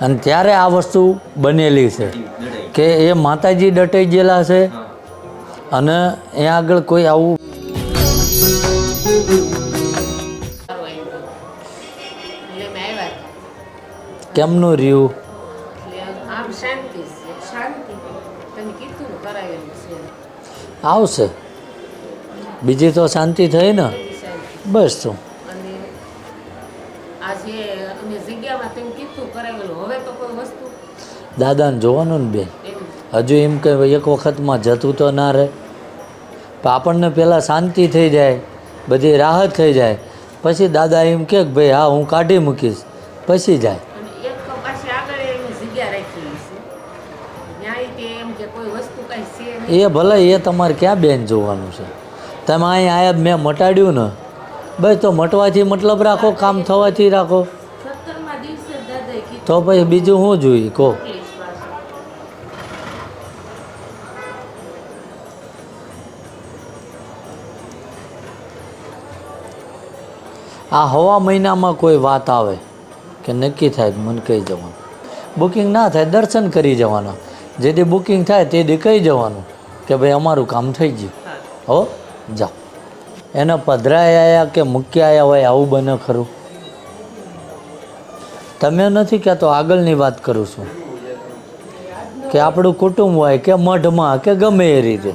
અને ત્યારે આ વસ્તુ બનેલી છે કે એ માતાજી ડટાઈ ગયેલા છે અને એ આગળ કોઈ આવું કેમનું રહ્યું? આવશે. બીજી તો શાંતિ થઈ ને? બસ તો. અને અમે જગ્યામાં તેમ કીધું કરાવેલું. હવે તો કોઈ વસ્તુ દાદાને જોવાનું ને બેન હજુ એમ કે એક વખતમાં જતું તો ના રહે. પણ આપણને પહેલાં શાંતિ થઈ જાય બધી રાહત થઈ જાય. પછી દાદા એમ કે ભાઈ હા હું કાઢી મૂકીશ. પછી જાય. એ ભલે એ તમારે ક્યાં બેન જોવાનું છે. તમે અહીં આયા મેં મટાડ્યું ને. બસ તો મટવાથી મતલબ રાખો કામ થવાથી રાખો. જ તો પછી બીજું શું જોઈએ કહો. આ હવા મહિનામાં કોઈ વાત આવે કે નક્કી થાય મને કહી જવાનું. બુકિંગ ના થાય દર્શન કરી જવાના. જેથી બુકિંગ થાય તે દી કહી જવાનું કે ભાઈ અમારું કામ થઈ ગયું. હો. જાઓ એને પધરાયા કે મૂક્યા હોય આવું બને ખરું? તમે નથી કહેતો આગળની વાત કરું છું. કે આપણું કુટુંબ હોય કે મઢમાં કે ગમે એ રીતે.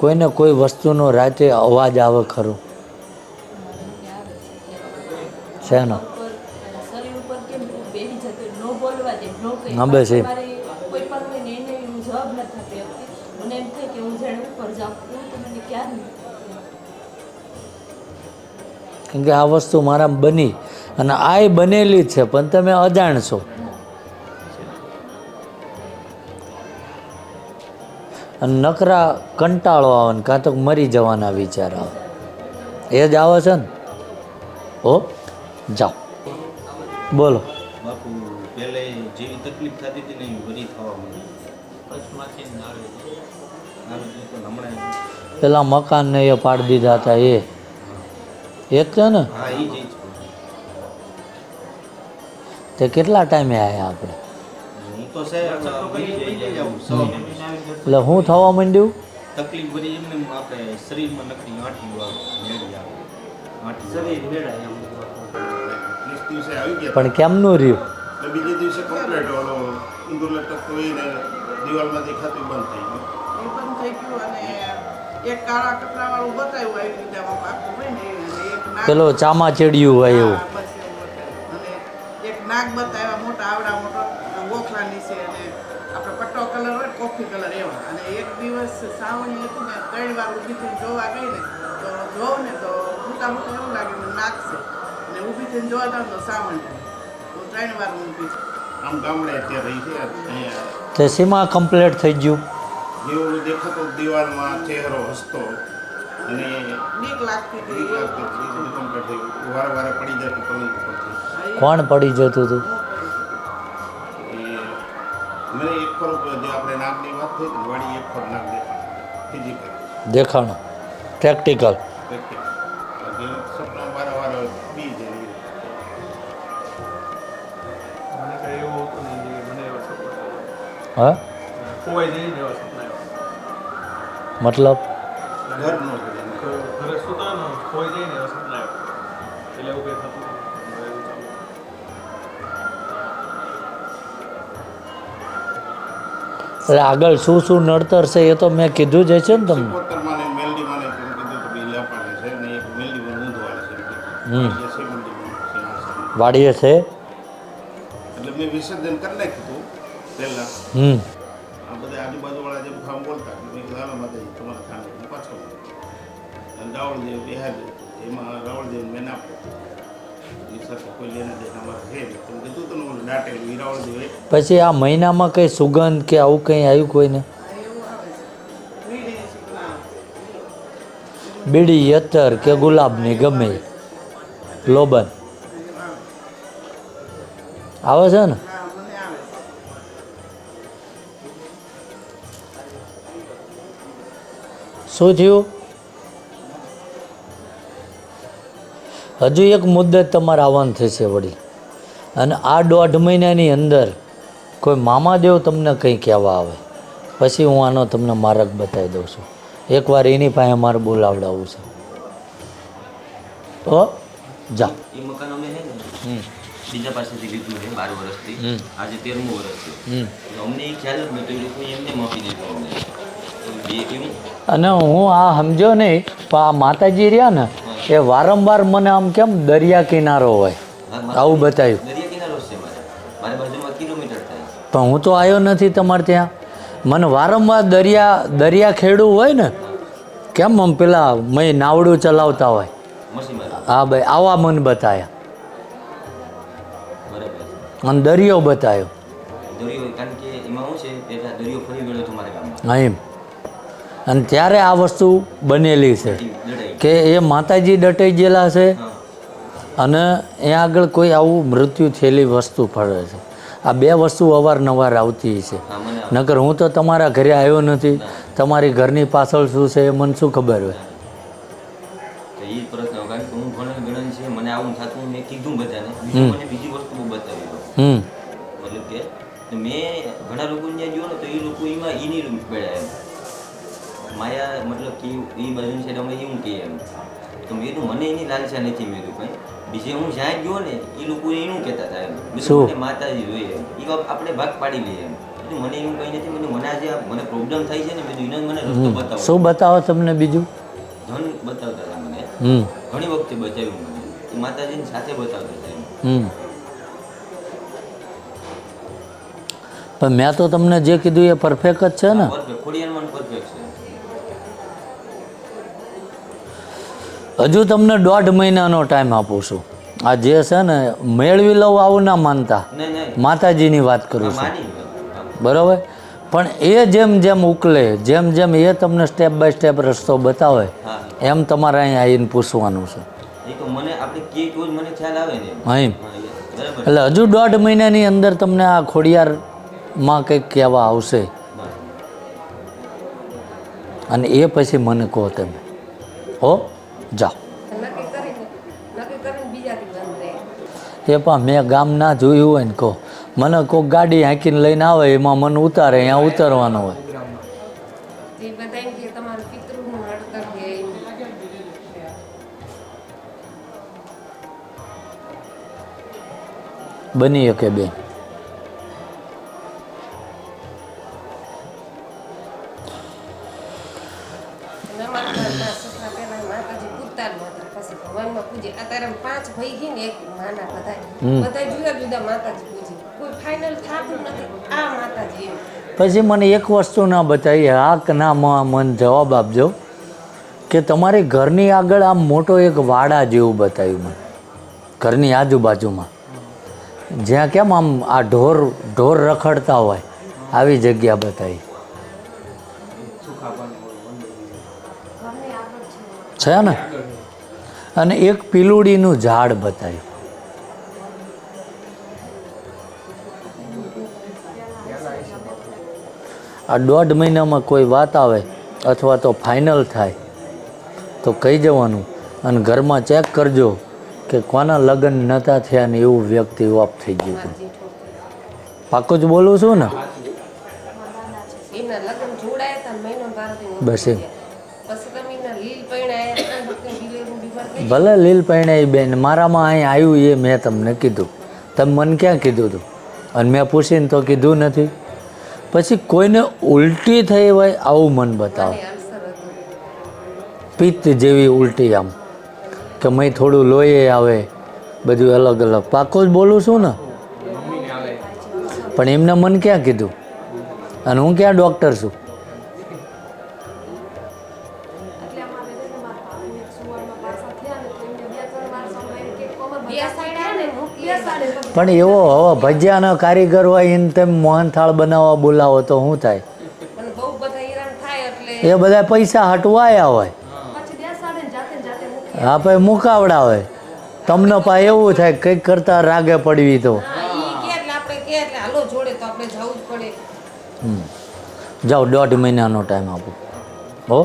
કોઈને કોઈ વસ્તુનો રાતે અવાજ આવે ખરો? છે ને શરીર ઉપર કેમ બેસી જતું ન બોલવા દે ન હા, બસ કોઈ પણ હોય ને એને હું જવાબ નથી આપી મને એમ થાય કે હું જાણે ઉપર જાઉં. એવું તો મને ક્યાં કેમ કે આ વસ્તુ મારા બની અને આ બનેલી છે પણ તમે અજાણ છો. અને નકરા કંટાળો આવે ને કાં તો મરી જવાના વિચાર આવે. એ જ આવે છે ને? હો? જાઓ. બોલો. તકલીફ થતી હતી ને એવી બધી થવા છે પેલા મકાન ને એ પાડી દીધા હતા એ. એક છે ને? હા એ જ તે કેટલા ટાઈમે આવ્યા આપણે? હું તો સાહેબ બીજી જઈ જાઉં. સો એટલે હું થવા માંડ્યું? તકલીફ એમને આપણે શરીરમાં નકરી આવે. મેળી પણ કેમનું રહ્યું? તો બીજે દિવસે કમ્પ્લેટ ઓલો ઇન્દોર લટકતો હોય ને દિવાલમાં દેખાતું બંધ થઈ ગયું. એ બંધ થઈ ગયું અને એક કાળા કપડાવાળું બતાવ્યું આવી રીતે આમાં પાકું હોય ને એક નાગ પેલો ચામા ચડ્યું હોય એવું. એક નાગ બતાવ્યા મોટા આવડા મોટો ગોખલા નીચે અને આપણે પટ્ટો કલર હોય કોફી કલર એવા. અને એક દિવસ સાવણી હતી ને ત્રણ વાર ઊભી થઈને જોવા ગઈ ને તો જોઉં ને તો મોટા મોટા એવું લાગે મને નાગ છે. અને ઊભી થઈને જોવા જાઉં તો સાવણી તે સીમા કમ્પ્લીટ થઈ ગયું? જેવું ઓલું દેખાતો દિવાલમાં ચહેરો હસતો. અને બીક લાગતી હતી. કમ્પ્લેટ થઈ વારે વારે પડી જતું પલંગ કોણ પડી જતું હતું? એ મને એક જે આપણે નાગની વાત થઈ હતી ને, એક દેખાય. ફિઝિકલ. પ્રેક્ટિકલ. પ્રેક્ટિકલ. સપના મતલબ? એટલે આગળ શું શું નડતર છે એ તો મેં કીધું જ છે ને તમને હમ. વાડીએ છે? એટલે મેં વિસર્જન કરી નાખ્યું હતું. પહેલા. હમ. આ બધા આજુબાજુવાળા જેમ ફામ બોલતા કે ભાઈ લાલા માતાજી તમારા ખાને હું પાછો અને રાવળદેવ બિહાર એમાં રાવળદેવ મેં ના આ મહિનામાં કંઈ સુગંધ કે આવું કંઈ આવ્યું કોઈને. બીડી યતર કે ગુલાબની ગમે. લોબન. આવે છે ને? શું થયું? હજુ એક મુદ્દત તમારે આવવાનું થશે વળી અને આ દોઢ મહિનાની અંદર કોઈ મામાદેવ તમને કંઈ કહેવા આવે? પછી હું આનો તમને માર્ગ બતાવી દઉં છું. એકવાર એની પાસે મારે બોલાવડાવવું છે. તો જા. એ મકાન અમે છે ને બીજા પાસેથી લીધું છે બાર વર્ષથી. આજે તેરમું વર્ષ છે. અમને એ ખ્યાલ જ નહોતો એમને માફી દીધું અને હું આ સમજો નહીં પણ આ માતાજી રહ્યા ને એ વારંવાર મને આમ કેમ દરિયા કિનારો હોય? આવું બતાવ્યું પણ હું તો આવ્યો નથી તમારે ત્યાં. મને વારંવાર દરિયા દરિયા ખેડું હોય ને કેમ આમ પેલા મેં નાવડું ચલાવતા હોય? હા ભાઈ આવા મન બતાવ્યા અને દરિયો બતાવ્યો એમાં. અને ત્યારે આ વસ્તુ બનેલી છે. કે એ માતાજી દટાઈ ગયેલા છે અને એ આગળ કોઈ આવું મૃત્યુ થયેલી વસ્તુ પડે છે. આ બે વસ્તુ અવારનવાર આવતી છે. નકર હું તો તમારા ઘરે આવ્યો નથી. તમારી ઘરની પાછળ શું છે એ મને શું ખબર હોય? હમ. મેં ઘણા લોકો ત્યાં ગયો ને તો એ લોકો એમાં એની બેડા એમ. માયા મતલબ કે એ બાજુ સાઈડ અમે એવું કહીએ એમ. તો મેં કીધું મને એની લાલસા નથી મેં કીધું કંઈ. બીજે હું જ્યાં ગયો ને એ લોકો એનું કહેતા હતા એમ? મને માતાજી જોઈએ એ આપણે ભાગ પાડી લઈએ એમ. મને એવું કંઈ નથી. મને મને આજે મને પ્રોબ્લેમ થાય છે ને મેં એને મને રસ્તો બતાવો. શું બતાવો તમને બીજું? ધન બતાવતા હતા મને. ઘણી વખતે બતાવ્યું મને. માતાજીની સાથે બતાવતા હતા એમ. હમ. પણ મેં તો તમને જે કીધું એ પરફેક્ટ જ છે ને? પરફેક્ટ ખોડિયારમાં પરફેક્ટ છે. હજુ તમને દોઢ મહિનાનો ટાઈમ આપું છું. આ જે છે ને મેળવી લઉં આવું ના માનતા. માતાજીની વાત કરું છું. બરાબર? પણ એ જેમ જેમ ઉકલે જેમ જેમ એ તમને સ્ટેપ બાય સ્ટેપ રસ્તો બતાવે એમ તમારે અહીંયા આવીને પૂછવાનું છે. એ તો મને આપણે કે તો જ મને ખ્યાલ આવે ને. એમ. હા એમ. હા, એ બરાબર. એટલે હજુ દોઢ મહિનાની અંદર તમને આ ખોડિયારમાં કંઈક કહેવા આવશે. અને એ પછી મને કહો તમે. હો? જાઓ. એ પણ મેં ગામ ના જોયું હોય ને કહો. મને કોઈક ગાડી હાંકીને લઈને આવે એમાં મને ઉતારે અહીંયા ઉતારવાનું હોય. બની શકે બેન. જ નહોતા પછી ભગવાનમાં પૂજે. અત્યારે પાંચ ભાઈ છે ને એક માના બધા. હમ. બધા જુદા જુદા માતાજી પૂજે. કોઈ ફાઇનલ થતું નથી. આ માતાજી એમ. પછી મને એક વસ્તુ ના બતાવી હા કે ના માં મને જવાબ આપજો. કે તમારી ઘરની આગળ આમ મોટો એક વાડા જેવું બતાવ્યું મને ઘરની આજુબાજુમાં. જ્યાં કેમ આમ આ ઢોર ઢોર રખડતા હોય આવી જગ્યા બતાવી. છે ને? અને એક પીલુડીનું ઝાડ બતાવ્યું. આ દોઢ મહિનામાં કોઈ વાત આવે અથવા તો ફાઇનલ થાય તો કહી જવાનું અને ઘરમાં ચેક કરજો કે કોના લગ્ન નહોતા થયા ને એવું વ્યક્તિ ઓફ થઈ ગયું હતું. પાકું જ બોલું છું ને? બસ એમ. ભલે લીલ પૈણાઈ બેન, મારામાં અહીં આવ્યું એ મેં તમને કીધું. તમે મને ક્યાં કીધું હતું અને મેં પૂછીને તો કીધું નથી. પછી કોઈને ઉલટી થઈ હોય આવું મન બતાવો. પિત્ત જેવી ઉલટી આમ, કે મેં થોડું લોહી આવે, બધું અલગ અલગ. પાકો જ બોલું છું ને? પણ એમને મન ક્યાં કીધું? અને હું ક્યાં ડૉક્ટર છું? પણ એવો હવે ભજીયાનો કારીગર હોય એને તેમ મોહનથાળ બનાવવા બોલાવો તો શું થાય? એ બધા પૈસા હટવાયા હોય. હા ભાઈ મુકાવડા હોય તમને પા એવું થાય કંઈક કરતા રાગે પડવી તો. જાઓ દોઢ મહિનાનો ટાઈમ આપો. હો?